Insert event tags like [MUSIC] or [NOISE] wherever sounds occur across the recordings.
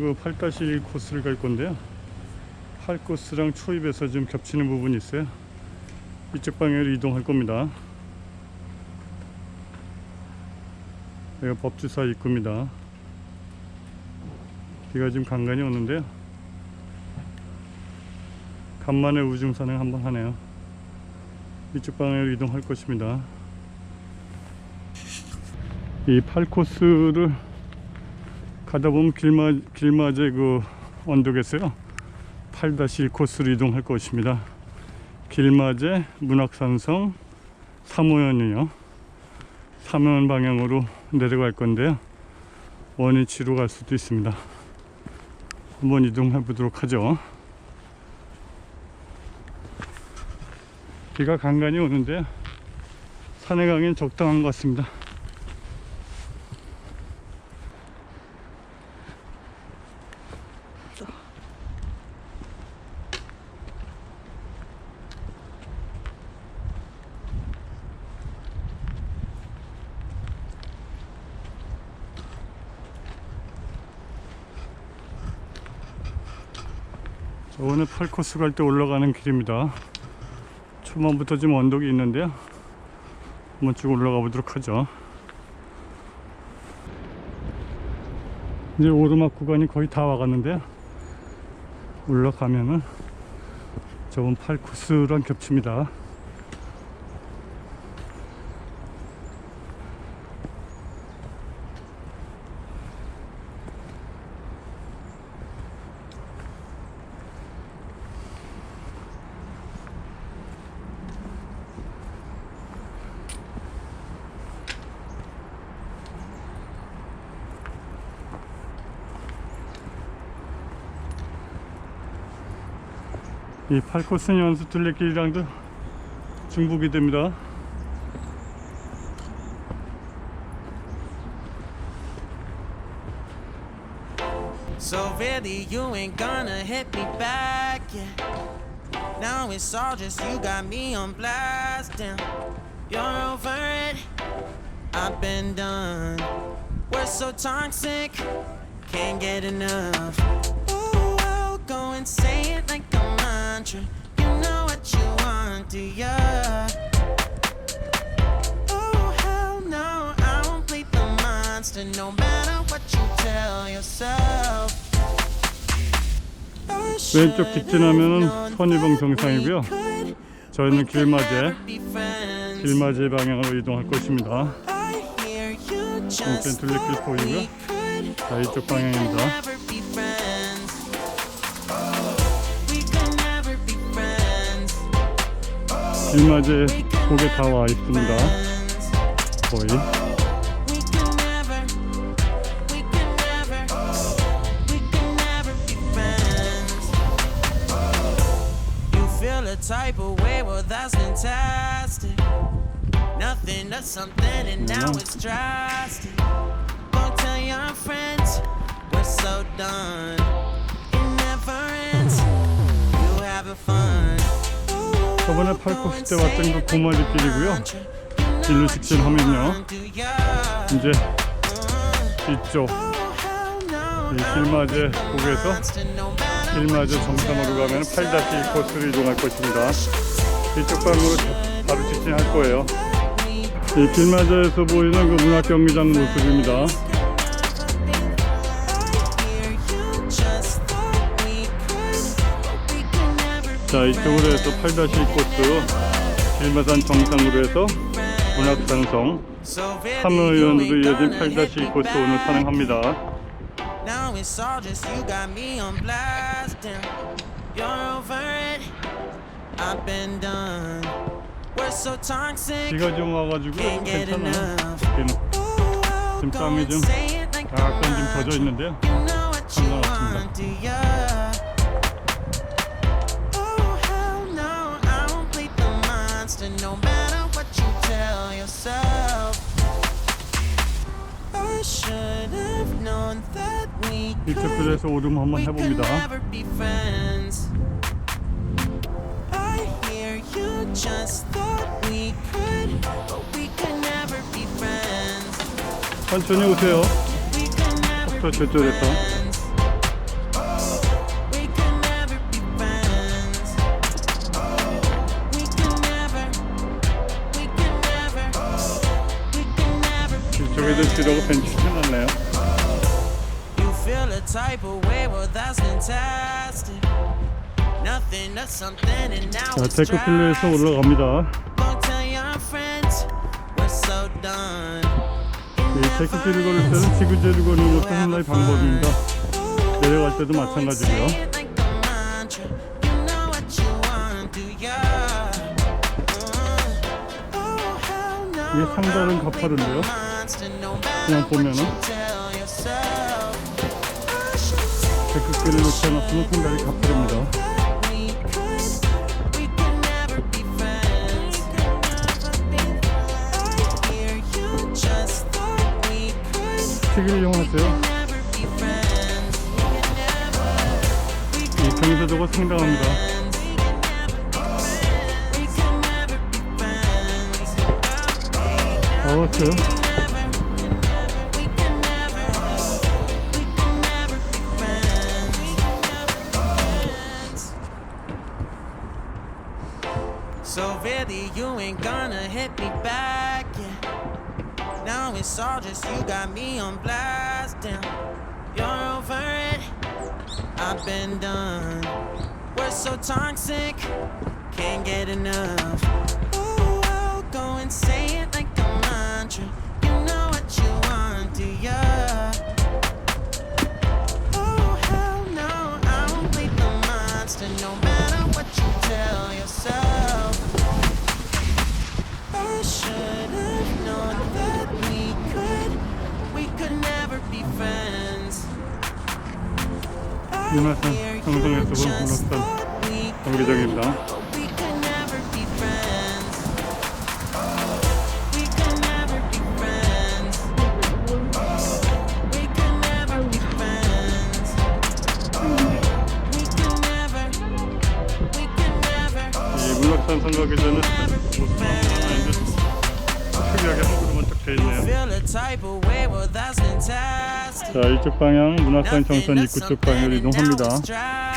8-1 코스를 갈 건데요. 8코스랑 초입에서 좀 겹치는 부분이 있어요. 이쪽 방향으로 이동할 겁니다. 여기가 법주사 입구입니다. 비가 지금 간간히 오는데요. 간만에 우중산행 한번 하네요. 이쪽 방향으로 이동할 것입니다. 이 8코스를 가다 보면 길마, 길마제 그 언덕에서요. 8-1 코스로 이동할 것입니다. 길마제, 문학산성, 삼호연이요. 삼호연 방향으로 내려갈 건데요. 원위치로 갈 수도 있습니다. 한번 이동해 보도록 하죠. 비가 간간히 오는데 산에 가기엔 적당한 것 같습니다. 8코스 갈 때 올라가는 길입니다. 초반부터 좀 언덕이 있는데요. 한번 쭉 올라가 보도록 하죠. 이제 오르막 구간이 거의 다 와갔는데요. 올라가면은 저번 8코스랑 겹칩니다. 이 8코스 연수 둘레길이랑도 중복이 됩니다. So really, you ain't gonna hit me back, yeah. Now it's all just you got me on blast, damn. You're over it, I've been done. We're so toxic, can't get enough. Ooh, I'll go and say it mantra. You know what you want, do ya? Oh hell no, I won't play the monster no matter what you tell yourself. 왼쪽 직진하면은 선의봉 정상이고요. 저희는 길마제, 길마제 방향으로 이동할 것입니다. 왼쪽 둘레길 보이고요. 자, 이쪽 방향입니다. 길마제 고개 다 와 있습니다. 거의. You feel a type of way, well that's fantastic. Nothing to something, and now it's drastic. Go tell your friends we're so done. It never ends. You having fun. 저번에 8코스 때 왔던 그 고마리길이고요. 일로 직진하면요. 이제 이쪽 이 길마제 고개에서 길마저 정상으로 가면 8-1 코스로 이동할 것입니다. 이쪽 방으로 바로 직진할 거예요. 이 길마저에서 보이는 그 문학경기장 모습입니다. 자, 이쪽으로 해서 8-2 코스 길마산 정상으로 해서 문학산성 3의원으로 이어진 8-2 코스 오늘 산행합니다. Now it's all just you got me on blast. Damn. You're over it. I've been done. We're so toxic. 비가 좀 와가지고 Can't get 괜찮아요. enough. 지금 땀이 좀 약간 좀 젖어. 있는데요. You know what you 상관없습니다. want, do ya? 그래서 오줌 한번 해봅니다. 천천히 오세요. 저 저쪽에서. 저기도 뒤로 벤치 해놨네요. A type of way, well that's fantastic. Nothing to something and now 자, it's 데크 필러에서 drastic. 올라갑니다. Go tell your friends we're so done. 이 데크필을 걸을 때는 지그재그 거는 것도 하나의 방법입니다. 내려갈 때도 마찬가지고요. Uh, oh. 이게 상당히 가파른데요. 그냥 보면은 데크길을 놓지 않았으면 상당히 가파릅니다. 튀길 이용하세요. 이 경사도가 상당합니다. friends. 어웠 you ain't gonna hit me back, yeah. Now it's all just you got me on blast, damn. You're over it, I've been done. We're so toxic, can't get enough. Ooh, I'll go and say it like a mantra. You know what you want, do ya? Oh hell no, I won't play the monster no matter what you tell yourself. Should have known that we could, we could never be friends. I 윤하산 hear you 정성에서 본 just 문학산 thought we 경기장입니다. 자 이쪽 방향 문학산 정선 입구 쪽 방향으로 이동합니다.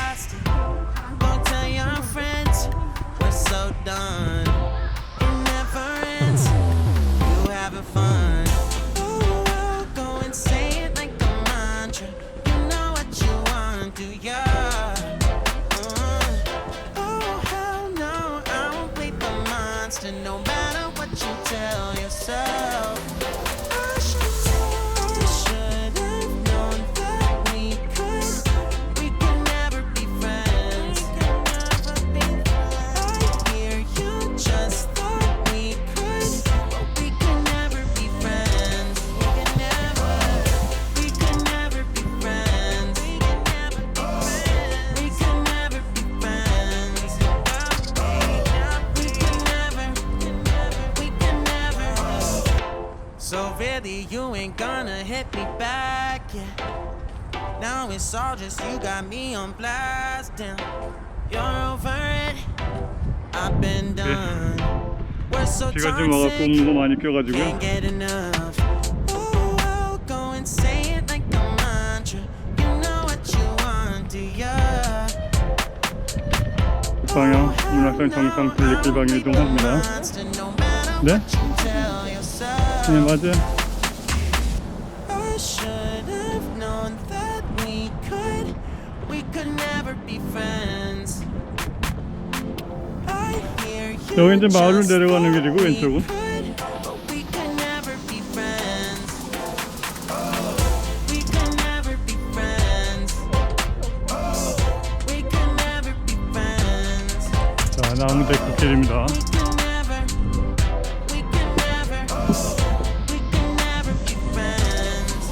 Now it's all just you got me on blast, damn. You're over it. I've been done. We're so 비가 좀 와갖고 toxic. 없는 거 많이 껴가지고요. Can't get enough. Ooh, I'll go and say it like a mantra. You know what you want, do ya? 이 방향 문학산 정상 블리길 방향 이동합니다. 네? 네 맞아요. 여기 이제 마을로 just 내려가는 thought 길이고, we 왼쪽은. could, but we could never be friends. We could never be friends. We could never be friends. 자 나무 데크길입니다. We could never, we could never, we could never be friends.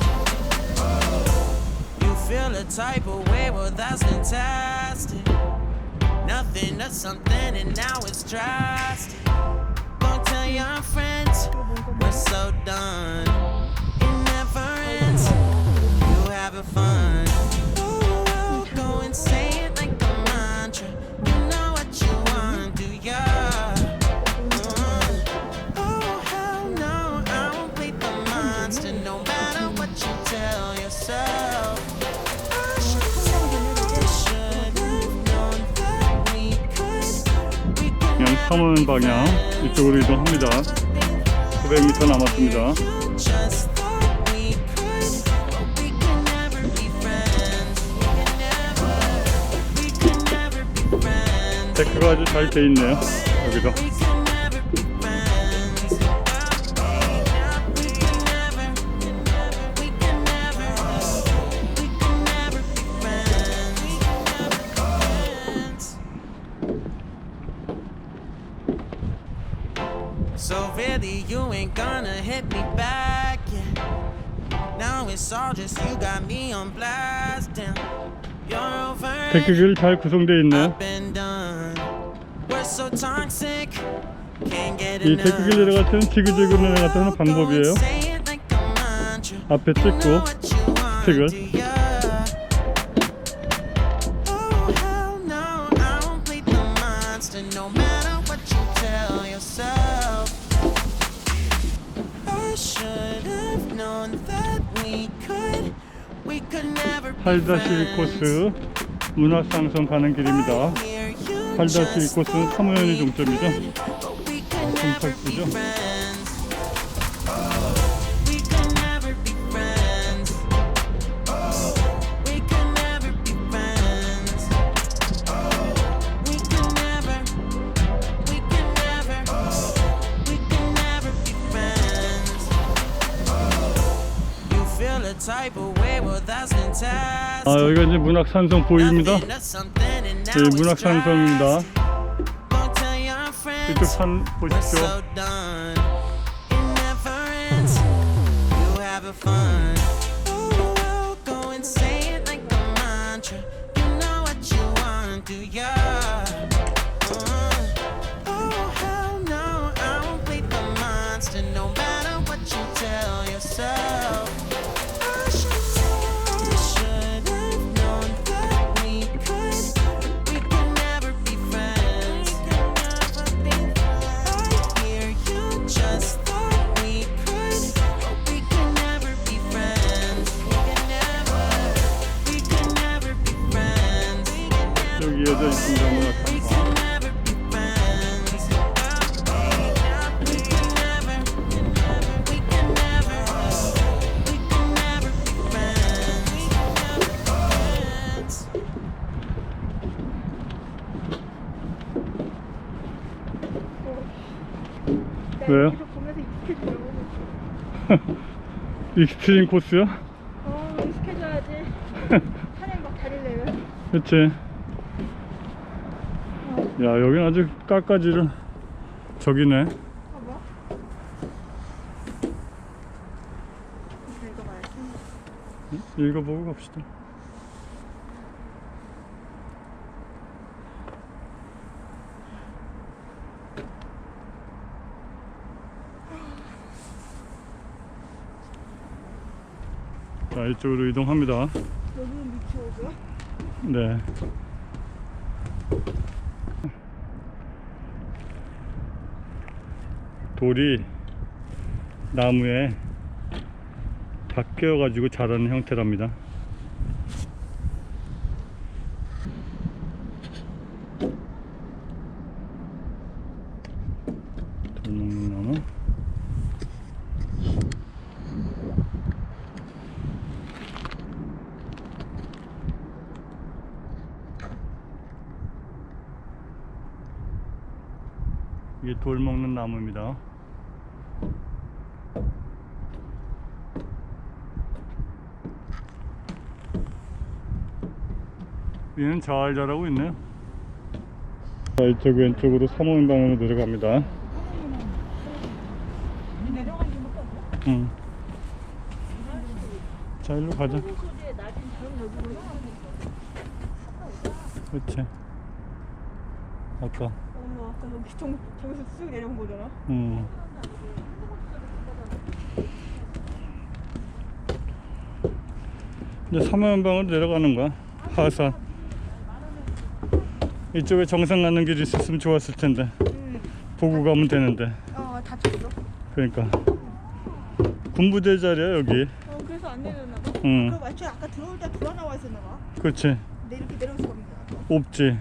You feel a type of way, well that's fantastic. Nothing to something, and now it's drastic. Go tell your friends we're so done. It never ends. You having fun? Ooh, go and say 서문 방향 이쪽으로 이동합니다. 900m 남았습니다. 네, 데크가 아주 잘 돼 있네요. 여기도. So really, you ain't gonna hit me back, yeah. Now it's all just you got me on blast, damn. You're over. 데크길 잘 구성되어 있네요. up and done. We're so toxic. Can't get 이 enough. 데크길 내려갈 때는 지그재그로 내려갔다는 방법이에요. Say it like a mantra. 앞에 You know 찍고 what you want, 틱을. do 8-1 friends. 코스 문화상선 가는 길입니다. 8-1 코스는 사무연이 종점이죠. 08시죠? 아 여기가 이제 문학산성 보입니다. 예, 문학산성입니다. 이쪽 산 보십시오. 익스트림 코스요? 어, 익숙해져야지. [LAUGHS] 산에 막 다리려면. 그치. 야 여긴 아주 깎아지를 저기네. 읽어봐야지. 읽어보고 갑시다. 자 이쪽으로 이동합니다. 여기는 미치오고요. 네. 돌이 나무에 바뀌어 가지고 자라는 형태랍니다. 돌 먹는 나무. 이게 돌 먹는 나무입니다. 얘는 잘 자라고 있네요. 자, 이쪽 왼쪽으로 삼호인방으로 내려갑니다. 내려가는 게밖에 없어. 응. 자, 일로 가자. 그렇지. 아까. 어, 정, 저기서 쑥 내려온 거잖아. 응. 이제 삼호연방으로 내려가는 거야. 하산. 이쪽에 정상 가는 길이 있었으면 좋았을 텐데. 응. 보고 가면 되는데. 어, 다 쳤어. 그러니까. 군부대 자리야 여기. 어, 그래서 안 내렸나 봐. 응. 그 마치 아까 들어올 때 돌아 나와 있었나 봐. 그렇지. 근데 이렇게 내려올 수가 없는 거야. 없지.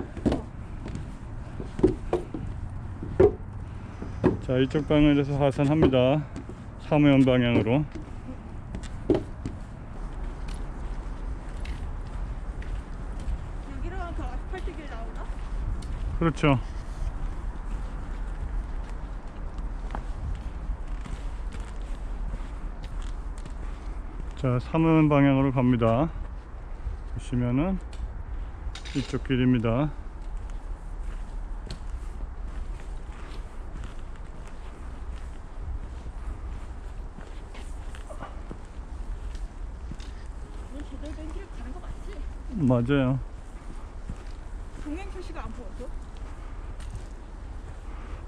자 이쪽 방향에서 하산합니다. 사무현 방향으로. 여기로 가면 더 아스팔트길 나오나? 그렇죠. 자 사무현 방향으로 갑니다. 보시면은 이쪽 길입니다. 맞아요. 동행 표시가 안 보여서?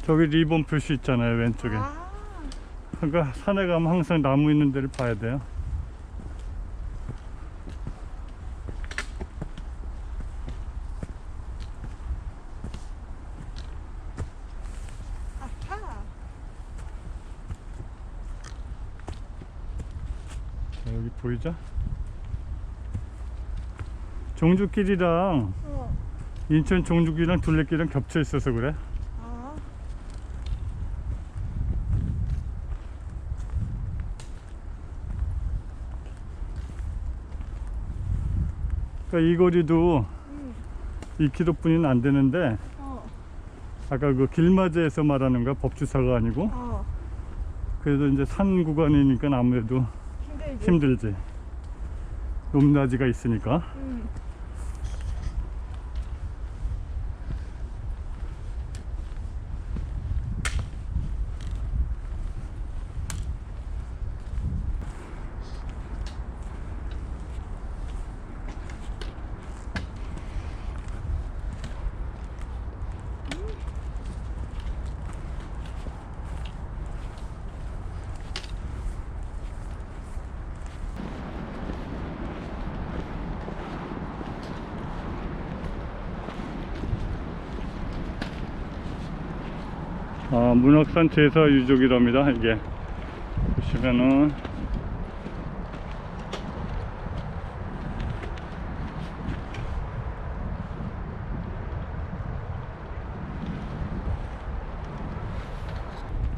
저기 리본 표시 있잖아요, 왼쪽에. 아, 그러니까 산에 가면 항상 나무 있는 데를 봐야 돼요. 아하. 자, 여기 보이죠? 종주길이랑 어. 인천 종주길이랑 둘레길이랑 겹쳐 있어서 그래. 아. 그러니까 이 거리도 음. 2km뿐이는 안 되는데 어. 아까 그 길맞이에서 말하는 거야 법주사가 아니고 어. 그래도 이제 산 구간이니까 아무래도 힘들지. 힘들지 높낮이가 있으니까 음. 아, 문학산 제사 유적이랍니다. 이게 보시면은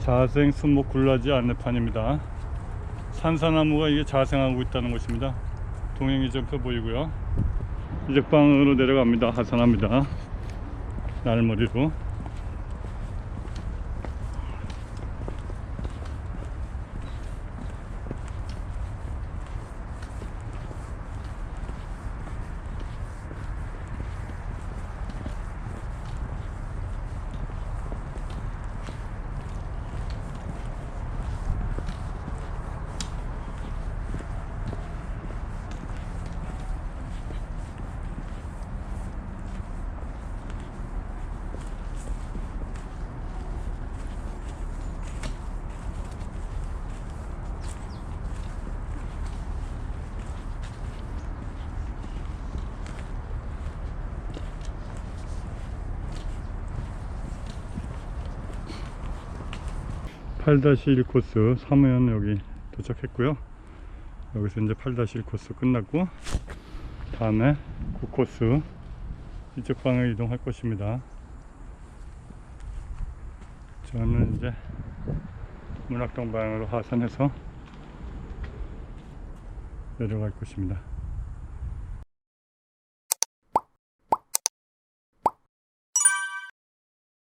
자생 순목 굴라지 안내판입니다. 산사나무가 이게 자생하고 있다는 것입니다. 동행이점표 보이고요. 이적방으로 내려갑니다. 하산합니다. 날머리로 (8-1) 코스 사무연 여기 도착했고요. 여기서 이제 (8-1) 코스 끝났고 다음에 9 코스 이쪽 방향 이동할 것입니다. 저는 이제 문학동 방향으로 하산해서 내려갈 것입니다